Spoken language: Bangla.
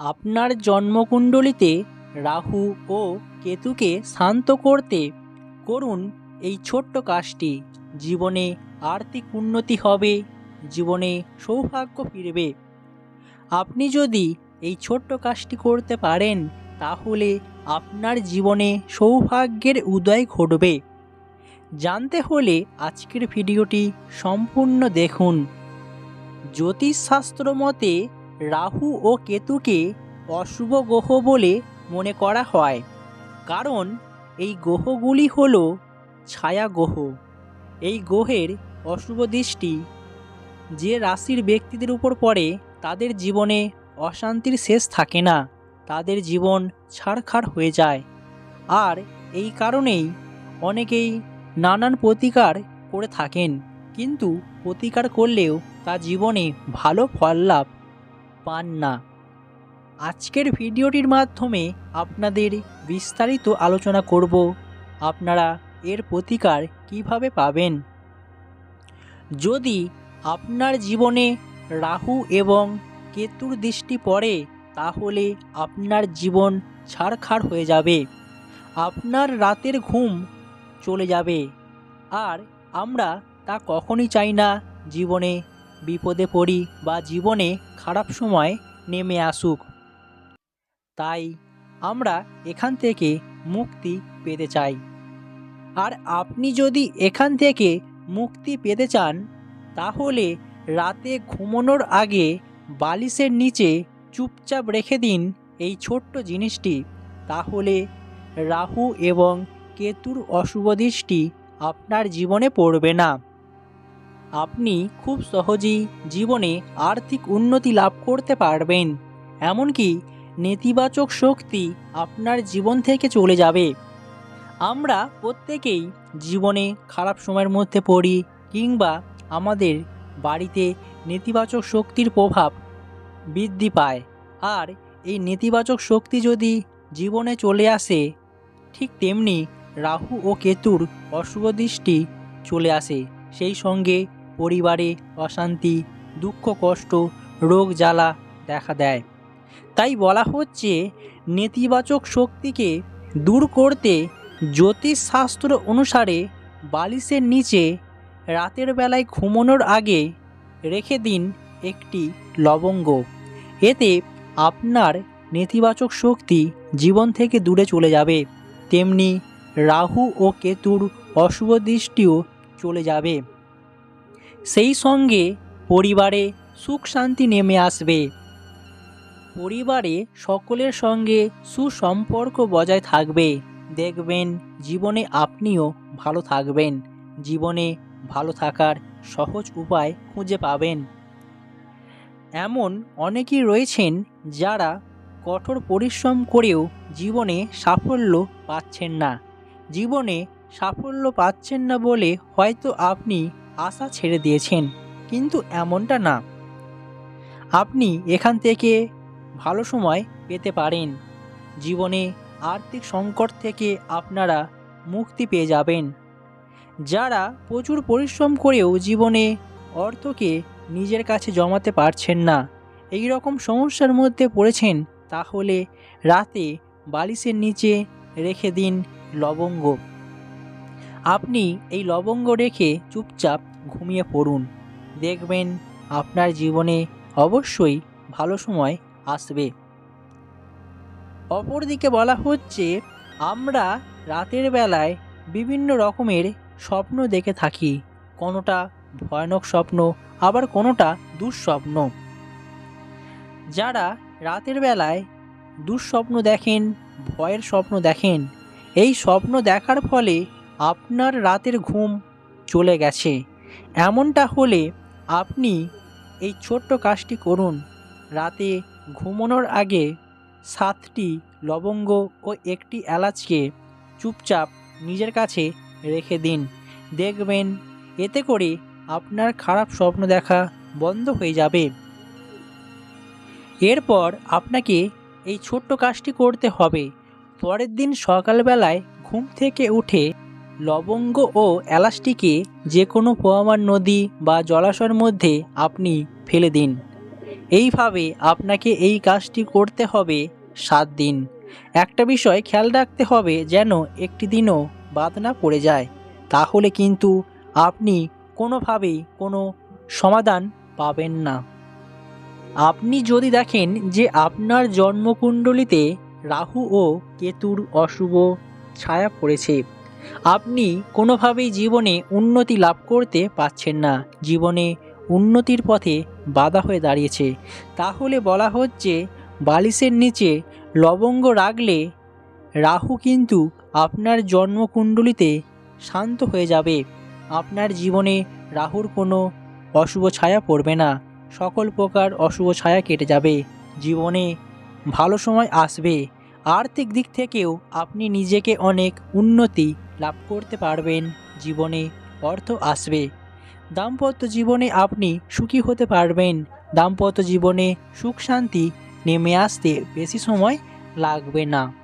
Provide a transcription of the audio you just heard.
আপনার জন্মকুণ্ডলিতে রাহু ও কেতুকে শান্ত করতে করুন এই ছোট্ট কাজটি। জীবনে আর্থিক উন্নতি হবে, জীবনে সৌভাগ্য ফিরবে। আপনি যদি এই ছোট্ট কাজটি করতে পারেন, তাহলে আপনার জীবনে সৌভাগ্যের উদয় ঘটবে। জানতে হলে আজকের ভিডিওটি সম্পূর্ণ দেখুন। জ্যোতিষশাস্ত্র মতে রাহু ও কেতুকে অশুভ গ্রহ বলে মনে করা হয়, কারণ এই গ্রহগুলি হল ছায়া গ্রহ। এই গ্রহের অশুভ দৃষ্টি যে রাশির ব্যক্তিদের উপর পড়ে, তাদের জীবনে অশান্তির শেষ থাকে না, তাদের জীবন ছাড়খাড় হয়ে যায়। আর এই কারণেই অনেকেই নানান প্রতিকার করে থাকেন, কিন্তু প্রতিকার করলেও তা জীবনে ভালো ফল লাভ পান না। আজকের ভিডিওটির মাধ্যমে আপনাদের বিস্তারিত আলোচনা করব। আপনারা এর প্রতিকার কীভাবে পাবেন? যদি আপনার জীবনে রাহু এবং কেতুর দৃষ্টি পড়ে, তাহলে আপনার জীবন ছাড়খাড় হয়ে যাবে। আপনার রাতের ঘুম চলে যাবে। আর আমরা তা কখনই চাই না জীবনে বিপদে পড়ি বা জীবনে খারাপ সময় নেমে আসুক। তাই আমরা এখান থেকে মুক্তি পেতে চাই। আর আপনি যদি এখান থেকে মুক্তি পেতে চান, তাহলে রাতে ঘুমানোর আগে বালিশের নিচে চুপচাপ রেখে দিন এই ছোট্ট জিনিসটি। তাহলে রাহু এবং কেতুর অশুভ দৃষ্টি আপনার জীবনে পড়বে না। আপনি খুব সহজেই জীবনে আর্থিক উন্নতি লাভ করতে পারবেন। এমনকি নেতিবাচক শক্তি আপনার জীবন থেকে চলে যাবে। আমরা প্রত্যেকেই জীবনে খারাপ সময়ের মধ্যে পড়ি কিংবা আমাদের বাড়িতে নেতিবাচক শক্তির প্রভাব বৃদ্ধি পায়। আর এই নেতিবাচক শক্তি যদি জীবনে চলে আসে, ঠিক তেমনি রাহু ও কেতুর অশুভ দৃষ্টি চলে আসে। সেই সঙ্গে পরিবারে অশান্তি, দুঃখ, কষ্ট, রোগ, জ্বালা দেখা দেয়। তাই বলা হচ্ছে, নেতিবাচক শক্তিকে দূর করতে জ্যোতিষশাস্ত্র অনুসারে বালিশের নিচে রাতের বেলায় ঘুমানোর আগে রেখে দিন একটি লবঙ্গ। এতে আপনার নেতিবাচক শক্তি জীবন থেকে দূরে চলে যাবে। তেমনি রাহু ও কেতুর অশুভ দৃষ্টিও চলে যাবে। সেই সঙ্গে পরিবারে সুখ শান্তি নেমে আসবে। পরিবারে সকলের সঙ্গে সুসম্পর্ক বজায় থাকবে। দেখবেন জীবনে আপনিও ভালো থাকবেন। জীবনে ভালো থাকার সহজ উপায় খুঁজে পাবেন। এমন অনেকেই রয়েছেন যারা কঠোর পরিশ্রম করেও জীবনে সাফল্য পাচ্ছেন না। জীবনে সাফল্য পাচ্ছেন না বলে হয়তো আপনি আশা ছেড়ে দিয়েছেন, কিন্তু এমনটা না। আপনি এখান থেকে ভালো সময় পেতে পারেন। জীবনে আর্থিক সংকট থেকে আপনারা মুক্তি পেয়ে যাবেন। যারা প্রচুর পরিশ্রম করেও জীবনে অর্থকে নিজের কাছে জমাতে পারছেন না, এই রকম সমস্যার মধ্যে পড়েছেন, তাহলে রাতে বালিশের নিচে রেখে দিন লবঙ্গ। আপনি এই লবঙ্গ রেখে চুপচাপ ঘুমিয়ে পড়ুন। দেখবেন আপনার জীবনে অবশ্যই ভালো সময় আসবে। অপরদিকে বলা হচ্ছে, আমরা রাতের বেলায় বিভিন্ন রকমের স্বপ্ন দেখে থাকি। কোনোটা ভয়ানক স্বপ্ন, আবার কোনোটা দুঃস্বপ্ন। যারা রাতের বেলায় দুঃস্বপ্ন দেখেন, ভয়ের স্বপ্ন দেখেন, এই স্বপ্ন দেখার ফলে আপনার রাতের ঘুম চলে গেছে। এমনটা হলে আপনি এই ছোট্ট কাজটি করুন। রাতে ঘুমানোর আগে সাতটি লবঙ্গ ও একটি এলাচকে চুপচাপ নিজের কাছে রেখে দিন। দেখবেন এতে করে আপনার খারাপ স্বপ্ন দেখা বন্ধ হয়ে যাবে। এরপর আপনাকে এই ছোট্ট কাজটি করতে হবে। পরের দিন সকালবেলায় ঘুম থেকে উঠে লবঙ্গ ও এলাচটিকে যে কোনো পোয়ামার নদী বা জলাশয়ের মধ্যে আপনি ফেলে দিন। এইভাবে আপনাকে এই কাজটি করতে হবে সাত দিন। একটা বিষয় খেয়াল রাখতে হবে যেন একটি দিনও বাদ না পড়ে যায়। তাহলে কিন্তু আপনি কোনোভাবেই কোনো সমাধান পাবেন না। আপনি যদি দেখেন যে আপনার জন্মকুণ্ডলিতে রাহু ও কেতুর অশুভ ছায়া পড়েছে আপনি কোনোভাবেই জীবনে উন্নতি লাভ করতে পারছেন না। জীবনে উন্নতির পথে বাধা হয়ে দাঁড়িয়েছে। তাহলে বলা হচ্ছে, বালিশের নিচে লবঙ্গ রাখলে রাহু কিন্তু আপনার জন্মকুণ্ডলিতে শান্ত হয়ে যাবে। আপনার জীবনে রাহুর কোনো অশুভ ছায়া পড়বে না। সকল প্রকার অশুভ ছায়া কেটে যাবে। জীবনে ভালো সময় আসবে। আর্থিক দিক থেকেও আপনি নিজেকে অনেক উন্নতি লাভ করতে পারবেন, জীবনে অর্থ আসবে। দাম্পত্য জীবনে আপনি সুখী হতে পারবেন, দাম্পত্য জীবনে সুখ শান্তি নেমে আসতে বেশি সময় লাগবে না।